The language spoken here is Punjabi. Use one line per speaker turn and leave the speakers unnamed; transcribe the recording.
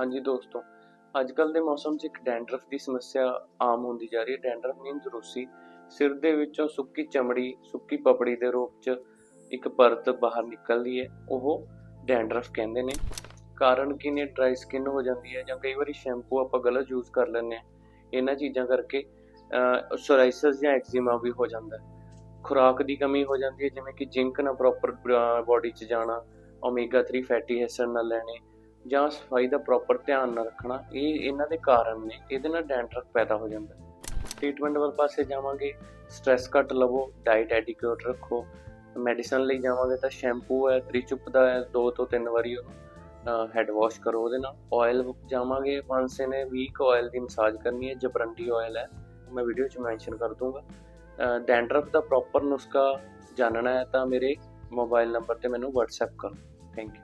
ਹਾਂਜੀ ਦੋਸਤੋ ਅੱਜ ਕੱਲ ਦੇ ਮੌਸਮ 'ਚ ਇੱਕ ਡੈਂਡਰਫ ਦੀ ਸਮੱਸਿਆ ਆਮ ਹੁੰਦੀ ਜਾ ਰਹੀ ਹੈ। ਡੈਂਡਰਫ ਮੀਨਸ ਰੂਸੀ ਸਿਰ ਦੇ ਵਿੱਚੋਂ ਸੁੱਕੀ ਚਮੜੀ, ਸੁੱਕੀ ਪਪੜੀ ਦੇ ਰੂਪ 'ਚ ਇੱਕ ਪਰਤ ਬਾਹਰ ਨਿਕਲਦੀ ਹੈ। ਉਹ ਡੈਂਡਰਫ ਕਹਿੰਦੇ ਨੇ। ਕਾਰਨ ਕੀ ਨੇ? ਡਰਾਈ ਸਕਿਨ ਹੋ ਜਾਂਦੀ ਹੈ ਜਾਂ ਕਈ ਵਾਰੀ ਸ਼ੈਂਪੂ ਆਪਾਂ ਗਲਤ ਯੂਜ਼ ਕਰ ਲੈਂਦੇ ਹਾਂ। ਇਹਨਾਂ ਚੀਜ਼ਾਂ ਕਰਕੇ ਸੋਰਾਇਸਿਸ ਜਾਂ ਐਕਜ਼ੀਮਾ ਵੀ ਹੋ ਜਾਂਦਾ ਹੈ। ਖੁਰਾਕ ਦੀ ਕਮੀ ਹੋ ਜਾਂਦੀ ਹੈ, ਜਿਵੇਂ ਕਿ ਜ਼ਿੰਕ ਨਾ ਪ੍ਰੋਪਰ ਬਾਡੀ 'ਚ ਜਾਣਾ ਓਮੇਗਾ 3 ਫੈਟੀ ਐਸਿਡ ਨਾ ਲੈਣੇ ਜਾਂ ਸਫ਼ਾਈ ਦਾ ਪ੍ਰੋਪਰ ਧਿਆਨ ਨਾ ਰੱਖਣਾ, ਇਹ ਇਹਨਾਂ ਦੇ ਕਾਰਨ ਨੇ, ਇਹਦੇ ਨਾਲ ਡੈਂਡਰਫ ਪੈਦਾ ਹੋ ਜਾਂਦਾ। ਟ੍ਰੀਟਮੈਂਟ ਵੱਲ ਪਾਸੇ ਜਾਵਾਂਗੇ ਸਟ੍ਰੈਸ ਘੱਟ ਲਵੋ ਡਾਈਟ ਐਟੀਕਿਊਟ ਰੱਖੋ। ਮੈਡੀਸਨ ਲਈ ਜਾਵਾਂਗੇ ਤਾਂ ਸ਼ੈਂਪੂ ਹੈ, ਤ੍ਰਿਚੁਪ ਦਾ ਹੈ, ਦੋ ਤੋਂ ਤਿੰਨ ਵਾਰੀ ਉਹਨੂੰ ਹੈਡ ਵਾਸ਼ ਕਰੋ ਉਹਦੇ ਨਾਲ। ਆਇਲ ਜਾਵਾਂਗੇ ਵਾਂਸੇ ਨੇ ਵੀਕ ਆਇਲ ਦੀ ਮਸਾਜ ਕਰਨੀ ਹੈ, ਜਬਰੰਡੀ ਆਇਲ ਹੈ, ਮੈਂ ਵੀਡੀਓ 'ਚ ਮੈਂਸ਼ਨ ਕਰ ਦੂੰਗਾ। ਡੈਂਡਰਫ ਦਾ ਪ੍ਰੋਪਰ ਨੁਸਖਾ ਜਾਣਨਾ ਹੈ ਤਾਂ ਮੇਰੇ ਮੋਬਾਈਲ ਨੰਬਰ ਤੇ ਮੈਨੂੰ WhatsApp ਕਰੋ। Thank you